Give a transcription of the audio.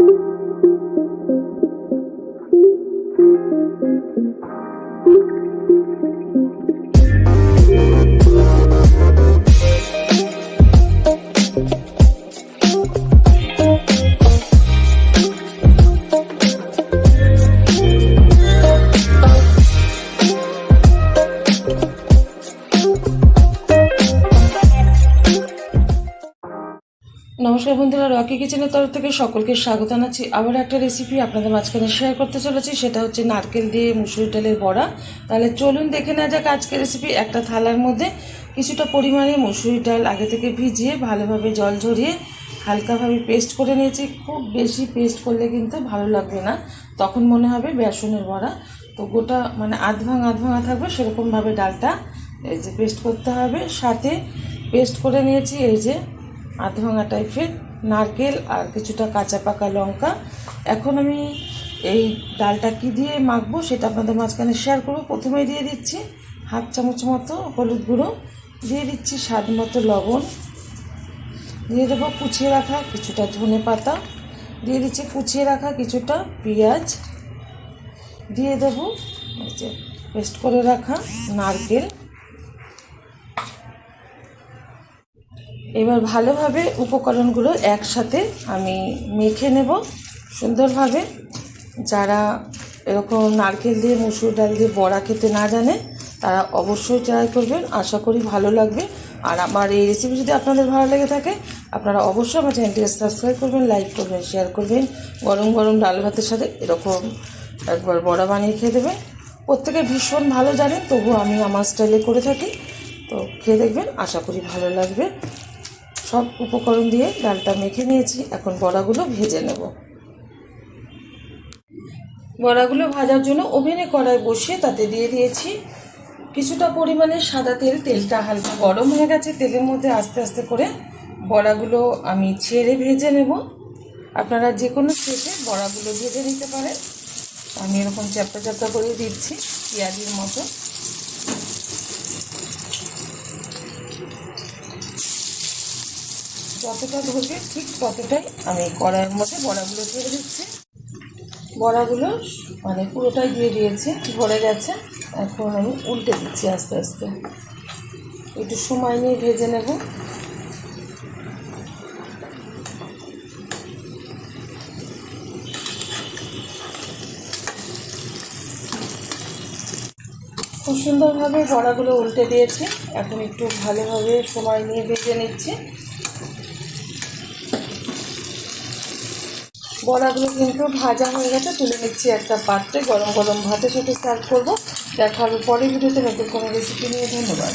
Thank you. নমস্কার বন্ধুরা, Rocky কিচেনের তরফ থেকে সকলকে স্বাগত জানাচ্ছি। আবার একটা রেসিপি আপনাদের মাঝখানে শেয়ার করতে চলেছি, সেটা হচ্ছে নারকেল দিয়ে মুসুরি ডালের বড়া। তাহলে চলুন দেখে নেওয়া যাক আজকের রেসিপি একটা থালার মধ্যে কিছুটা পরিমাণে মুসুরি ডাল আগে থেকে ভিজিয়ে ভালোভাবে জল ঝরিয়ে হালকাভাবে পেস্ট করে নিয়েছি। খুব বেশি পেস্ট করলে কিন্তু ভালো লাগবে না, তখন মনে হবে বেসনের বড়া। তো গোটা মানে আধ ভাঙা আধ ভাঙা থাকবে, সেরকমভাবে ডালটা এই যে পেস্ট করতে হবে। সাথে পেস্ট করে নিয়েছি এই যে আধ ভাঙা টাইপের নারকেল আর কিছুটা কাঁচা পাকা লঙ্কা। এখন আমি এই ডালটা কি দিয়ে মাখবো সেটা আপনাদের মাঝখানে শেয়ার করব। প্রথমেই দিয়ে দিচ্ছি হাফ চামচ মতো হলুদ গুঁড়ো, দিয়ে দিচ্ছি স্বাদ মতো লবণ। দিয়ে দেবো কুচিয়ে রাখা কিছুটা ধনে পাতা, দিয়ে দিচ্ছি কুচিয়ে রাখা কিছুটা পেঁয়াজ। দিয়ে দেবো পেস্ট করে রাখা নারকেল। এবার ভালোভাবে উপকরণগুলো একসাথে আমি মেখে নেব সুন্দরভাবে। যারা এরকম নারকেল দিয়ে, মুসুর ডাল দিয়ে বড়া খেতে না জানে, তারা অবশ্যই ট্রাই করবেন। আশা করি ভালো লাগবে। আর আমার এই রেসিপি যদি আপনাদের ভালো লেগে থাকে, আপনারা অবশ্যই আমার চ্যানেলটিকে সাবস্ক্রাইব করবেন লাইক করবেন শেয়ার করবেন। গরম গরম ডাল ভাতের সাথে এরকম একবার বড়া বানিয়ে খেয়ে দেবেন। প্রত্যেকে ভীষণ ভালো জানেন তবু আমি আমার স্টাইলে করে থাকি। তো খেয়ে দেখবেন, আশা করি ভালো লাগবে। সব উপকরণ দিয়ে ডালটা মেখে নিয়েছি। এখন বড়াগুলো ভেজে নেব। বড়াগুলো ভাজার জন্য ওভেনে কড়াই বসিয়ে তাতে দিয়ে দিয়েছি কিছুটা পরিমাণে সাদা তেল। তেলটা হালকা গরম হয়ে গেছে। তেলের মধ্যে আস্তে আস্তে করে বড়াগুলো আমি ছেড়ে ভেজে নেব। আপনারা যে কোনো শেষে বড়াগুলো ভেজে নিতে পারেন। আমি এরকম চ্যাপটা চ্যাপটা করে দিচ্ছি, পেঁয়াজির মতো। যতটা ধরবে ঠিক ততটাই আমি কড়াইয়ের মধ্যে বড়াগুলো ছেড়ে দিচ্ছি। বড়াগুলো মানে পুরোটাই দিয়ে দিয়েছি, ভরে গেছে। এখন আমি উল্টে দিচ্ছি আস্তে আস্তে। একটু সময় নিয়ে ভেজে নেব। খুব সুন্দরভাবে বড়াগুলো উল্টে দিয়েছি। এখন একটু ভালোভাবে সময় নিয়ে ভেজে নিচ্ছি। বড়াগুলো কিন্তু ভাজা হয়ে গেছে। তুলে নিচ্ছি একটা পাত্রে। গরম গরম ভাতের সাথে সার্ভ করব। দেখা হবে পরের ভিডিওতে নতুন কোনো রেসিপি নিয়ে ধন্যবাদ।